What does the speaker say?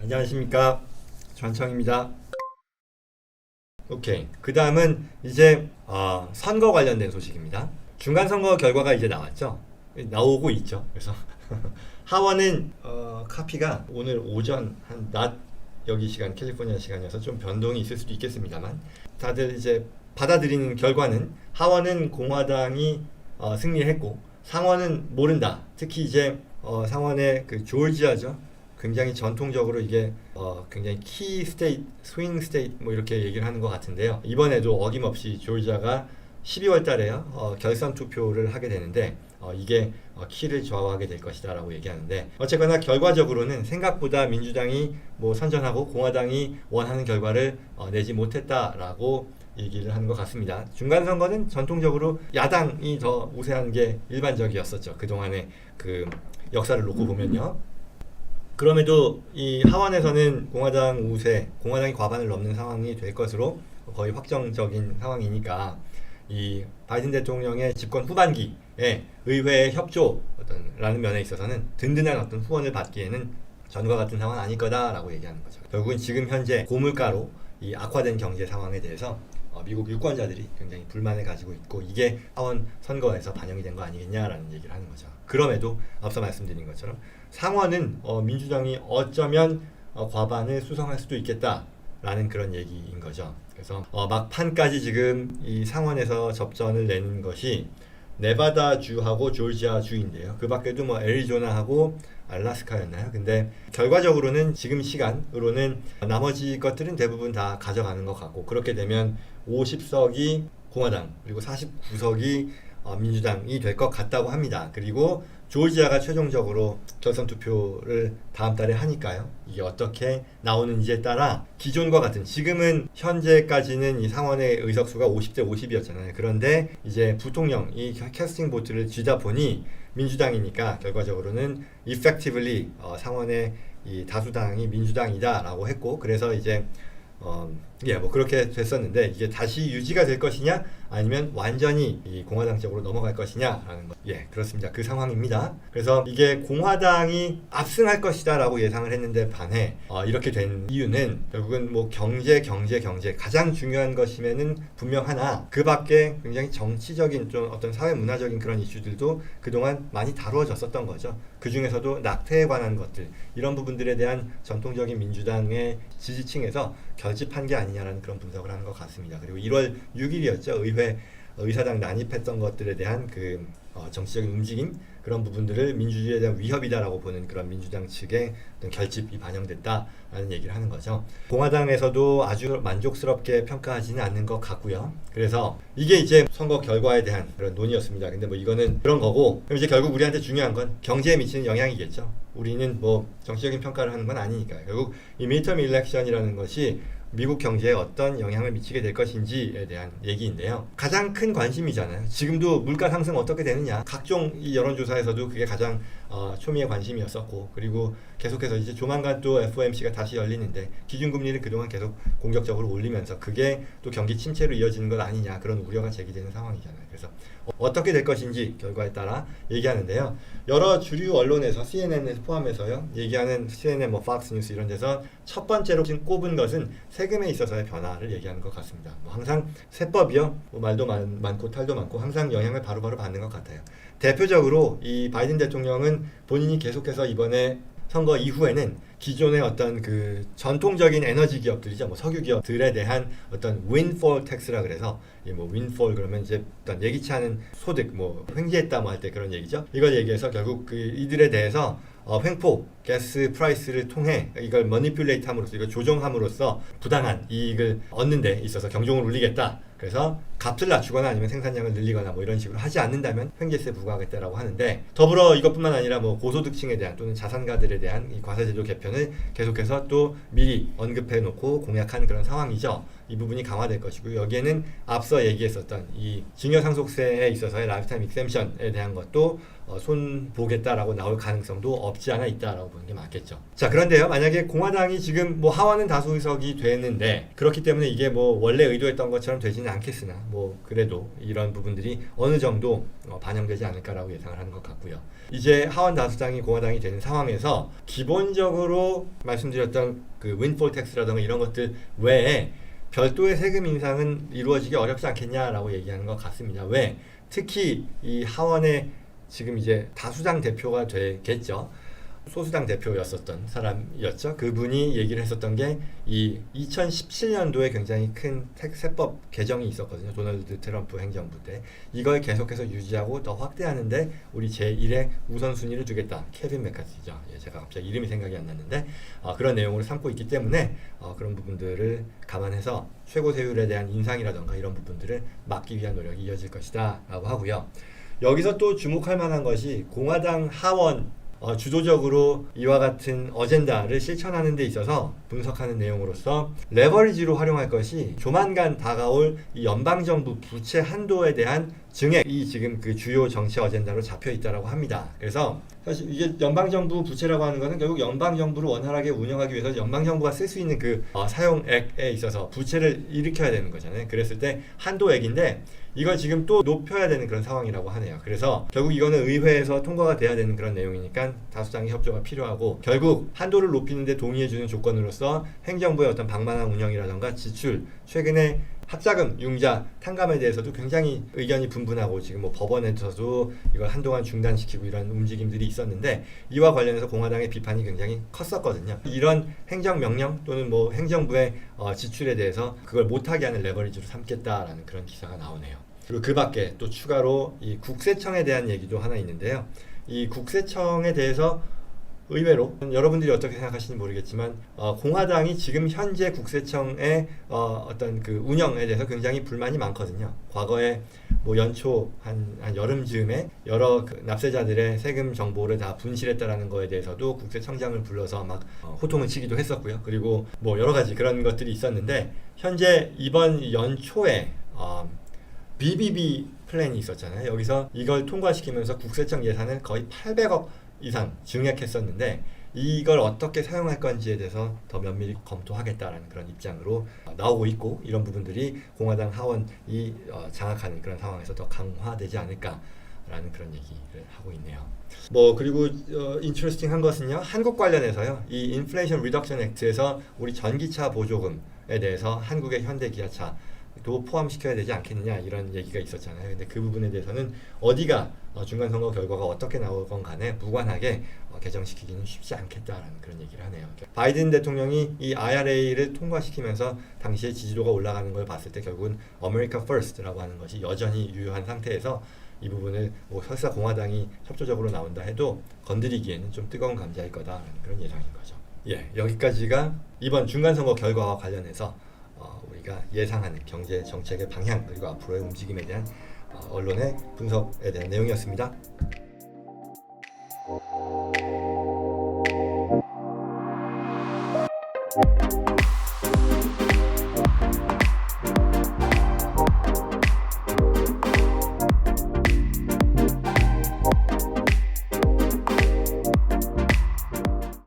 안녕하십니까 전청입니다. 오케이 그 다음은 이제 어, 선거 관련된 소식입니다. 중간 선거 결과가 이제 나왔죠. 나오고 있죠. 그래서 하원은 어, 카피가 오늘 오전 한 낮 여기 시간 캘리포니아 시간이어서 좀 변동이 있을 수도 있겠습니다만 다들 이제 받아들이는 결과는 하원은 공화당이 어, 승리했고 상원은 모른다. 특히 이제 어, 상원의 그 조지아죠. 굉장히 전통적으로 이게 어, 굉장히 키 스테이트, 스윙 스테이트 뭐 이렇게 얘기를 하는 것 같은데요. 이번에도 어김없이 조지아가 12월 달에요. 어, 결선 투표를 하게 되는데 어, 이게 어, 키를 좌우하게 될 것이다라고 얘기하는데 어쨌거나 결과적으로는 생각보다 민주당이 뭐 선전하고 공화당이 원하는 결과를 어, 내지 못했다라고 얘기를 하는 것 같습니다. 중간 선거는 전통적으로 야당이 더 우세한 게 일반적이었었죠. 그 동안의 그 역사를 놓고 보면요. 그럼에도 이 하원에서는 공화당 우세, 공화당이 과반을 넘는 상황이 될 것으로 거의 확정적인 상황이니까 이 바이든 대통령의 집권 후반기에 의회의 협조 어떤 라는 면에 있어서는 든든한 어떤 후원을 받기에는 전과 같은 상황은 아닐 거다라고 얘기하는 거죠. 결국은 지금 현재 고물가로 이 악화된 경제 상황에 대해서 어, 미국 유권자들이 굉장히 불만을 가지고 있고 이게 하원 선거에서 반영이 된 거 아니겠냐라는 얘기를 하는 거죠. 그럼에도 앞서 말씀드린 것처럼 상원은 어, 민주당이 어쩌면 어, 과반을 수성할 수도 있겠다라는 그런 얘기인 거죠. 그래서 어, 막판까지 지금 이 상원에서 접전을 내는 것이 네바다 주하고 조지아 주인데요. 그 밖에도 뭐 애리조나하고 알라스카였나요? 근데 결과적으로는 지금 시간으로는 나머지 것들은 대부분 다 가져가는 것 같고 그렇게 되면 50석이 공화당 그리고 49석이 어, 민주당이 될 것 같다고 합니다. 그리고 조지아가 최종적으로 결선 투표를 다음 달에 하니까요. 이게 어떻게 나오는지에 따라 기존과 같은 지금은 현재까지는 이 상원의 의석수가 50대 50이었잖아요. 그런데 이제 부통령 이 캐스팅 보트를 쥐다 보니 민주당이니까 결과적으로는 effectively 어, 상원의 이 다수당이 민주당이다라고 했고 그래서 이제 어, 예, 뭐 그렇게 됐었는데 이게 다시 유지가 될 것이냐 아니면 완전히 이 공화당 쪽으로 넘어갈 것이냐라는 것. 예, 그렇습니다. 그 상황입니다. 그래서 이게 공화당이 압승할 것이다라고 예상을 했는데 반해 어, 이렇게 된 이유는 결국은 뭐 경제, 경제, 경제 가장 중요한 것이면은 분명하나 그 밖에 굉장히 정치적인 좀 어떤 사회 문화적인 그런 이슈들도 그동안 많이 다루어졌었던 거죠. 그 중에서도 낙태에 관한 것들 이런 부분들에 대한 전통적인 민주당의 지지층에서 결집한 게 아니 냐라는 그런 분석을 하는 것 같습니다. 그리고 1월 6일이었죠. 의회 의사당 난입했던 것들에 대한 그 어, 정치적인 움직임 그런 부분들을 민주주의에 대한 위협이다라고 보는 그런 민주당 측의 어떤 결집이 반영됐다라는 얘기를 하는 거죠. 공화당에서도 아주 만족스럽게 평가하지는 않는 것 같고요. 그래서 이게 이제 선거 결과에 대한 그런 논의였습니다. 근데 뭐 이거는 그런 거고 그럼 이제 결국 우리한테 중요한 건 경제에 미치는 영향이겠죠. 우리는 뭐 정치적인 평가를 하는 건 아니니까요. 결국 이 미터미 일렉션이라는 것이 미국 경제에 어떤 영향을 미치게 될 것인지에 대한 얘기인데요. 가장 큰 관심이잖아요. 지금도 물가 상승 어떻게 되느냐. 각종 이 여론조사에서도 그게 가장 어, 초미의 관심이었었고, 그리고 계속해서 이제 조만간 또 FOMC가 다시 열리는데 기준금리를 그동안 계속 공격적으로 올리면서 그게 또 경기 침체로 이어지는 것 아니냐 그런 우려가 제기되는 상황이잖아요. 그래서 어, 떻게 될 것인지 결과에 따라 얘기하는데요. 여러 주류 언론에서 CNN을 포함해서요 얘기하는 CNN, 뭐 팍스 뉴스 이런 데서 첫 번째로 지금 꼽은 것은 세 금에 있어서의 변화를 얘기하는 것 같습니다. 뭐 항상 세법이요, 뭐 말도 많, 많고 탈도 많고 항상 영향을 바로 바로 받는 것 같아요. 대표적으로 이 바이든 대통령은 본인이 계속해서 이번에 선거 이후에는 기존의 어떤 그 전통적인 에너지 기업들이죠, 뭐 석유 기업들에 대한 어떤 windfall tax라 그래서 이뭐 windfall 그러면 이제 어떤 예기치 않은 소득, 뭐 횡재했다 뭐 할 때 그런 얘기죠. 이걸 얘기해서 결국 그 이들에 대해서 어, 횡포 가스 프라이스를 통해 이걸 머니퓰레이트 함으로써 이걸 조정함으로써 부당한 이익을 얻는 데 있어서 경종을 울리겠다. 그래서 값을 낮추거나 아니면 생산량을 늘리거나 뭐 이런 식으로 하지 않는다면 횡재세 부과하겠다라고 하는데 더불어 이것뿐만 아니라 뭐 고소득층에 대한 또는 자산가들에 대한 이 과세제도 개편을 계속해서 또 미리 언급해 놓고 공약한 그런 상황이죠. 이 부분이 강화될 것이고 여기에는 앞서 얘기했었던 이 증여 상속세에 있어서의 라이프타임 익셈션에 대한 것도 어, 손 보겠다라고 나올 가능성도 없지 않아 있다라고 보는 게 맞겠죠. 자 그런데요 만약에 공화당이 지금 뭐 하원은 다수 의석이 되는데 그렇기 때문에 이게 뭐 원래 의도했던 것처럼 되지는 않겠으나 뭐 그래도 이런 부분들이 어느 정도 어, 반영되지 않을까라고 예상을 하는 것 같고요. 이제 하원 다수당이 공화당이 되는 상황에서 기본적으로 말씀드렸던 그 윈폴 텍스라든가 이런 것들 외에 별도의 세금 인상은 이루어지기 어렵지 않겠냐라고 얘기하는 것 같습니다. 왜? 특히 이 하원의 지금 이제 다수당 대표가 되겠죠. 소수당 대표였었던 사람이었죠. 그분이 얘기를 했었던 게 이 2017년도에 굉장히 큰 택- 세법 개정이 있었거든요. 도널드 트럼프 행정부 때 이걸 계속해서 유지하고 더 확대하는데 우리 제1의 우선순위를 두겠다. 케빈 메카시죠. 예, 제가 갑자기 이름이 생각이 안 났는데 어, 그런 내용을 삼고 있기 때문에 어, 그런 부분들을 감안해서 최고 세율에 대한 인상이라던가 이런 부분들을 막기 위한 노력이 이어질 것이다 라고 하고요. 여기서 또 주목할 만한 것이 공화당 하원 어, 주도적으로 이와 같은 어젠다를 실천하는 데 있어서 분석하는 내용으로서 레버리지로 활용할 것이 조만간 다가올 이 연방정부 부채 한도에 대한 증액이 지금 그 주요 정치 어젠다로 잡혀 있다라고 합니다. 그래서 사실 이게 연방 정부 부채라고 하는 것은 결국 연방 정부를 원활하게 운영하기 위해서 연방 정부가 쓸 수 있는 그 어, 사용액에 있어서 부채를 일으켜야 되는 거잖아요. 그랬을 때 한도액인데 이걸 지금 또 높여야 되는 그런 상황이라고 하네요. 그래서 결국 이거는 의회에서 통과가 돼야 되는 그런 내용이니까 다수당의 협조가 필요하고 결국 한도를 높이는데 동의해주는 조건으로서 행정부의 어떤 방만한 운영이라던가 지출 최근에 학자금 융자 탕감에 대해서도 굉장히 의견이 분분하고 지금 뭐 법원에서도 이걸 한동안 중단시키고 이런 움직임들이 있었는데 이와 관련해서 공화당의 비판이 굉장히 컸었거든요. 이런 행정 명령 또는 뭐 행정부의 어, 지출에 대해서 그걸 못하게 하는 레버리지로 삼겠다라는 그런 기사가 나오네요. 그리고 그 밖에 또 추가로 이 국세청에 대한 얘기도 하나 있는데요. 이 국세청에 대해서 의외로 여러분들이 어떻게 생각하시는지 모르겠지만 어, 공화당이 지금 현재 국세청의 어, 어떤 그 운영에 대해서 굉장히 불만이 많거든요. 과거에 뭐 연초 한, 한 여름 즈음에 여러 그 납세자들의 세금 정보를 다 분실했다라는 거에 대해서도 국세청장을 불러서 막 어, 호통을 치기도 했었고요. 그리고 뭐 여러 가지 그런 것들이 있었는데 현재 이번 연초에 어, BBB 플랜이 있었잖아요. 여기서 이걸 통과시키면서 국세청 예산을 거의 800억 이상 증액했었는데 이걸 어떻게 사용할 건지에 대해서 더 면밀히 검토하겠다라는 그런 입장으로 어, 나오고 있고 이런 부분들이 공화당 하원이 어, 장악하는 그런 상황에서 더 강화되지 않을까 라는 그런 얘기를 하고 있네요. 뭐 그리고 어, 인트레스팅한 것은요 한국 관련해서요 이 인플레이션 리덕션 액트에서 우리 전기차 보조금에 대해서 한국의 현대 기아차 도 포함시켜야 되지 않겠느냐 이런 얘기가 있었잖아요. 근데 그 부분에 대해서는 어디가 어, 중간 선거 결과가 어떻게 나오건 간에 무관하게 어, 개정시키기는 쉽지 않겠다라는 그런 얘기를 하네요. 바이든 대통령이 이 IRA를 통과시키면서 당시에 지지도가 올라가는 걸 봤을 때 결국은 America First라고 하는 것이 여전히 유효한 상태에서 이 부분을 뭐 설사 공화당이 협조적으로 나온다 해도 건드리기에는 좀 뜨거운 감자일 거다라는 그런 예상인 거죠. 예, 여기까지가 이번 중간 선거 결과와 관련해서 어, 우리가 예상하는 경제 정책의 방향 그리고 앞으로의 움직임에 대한 어, 언론의 분석에 대한 내용이었습니다.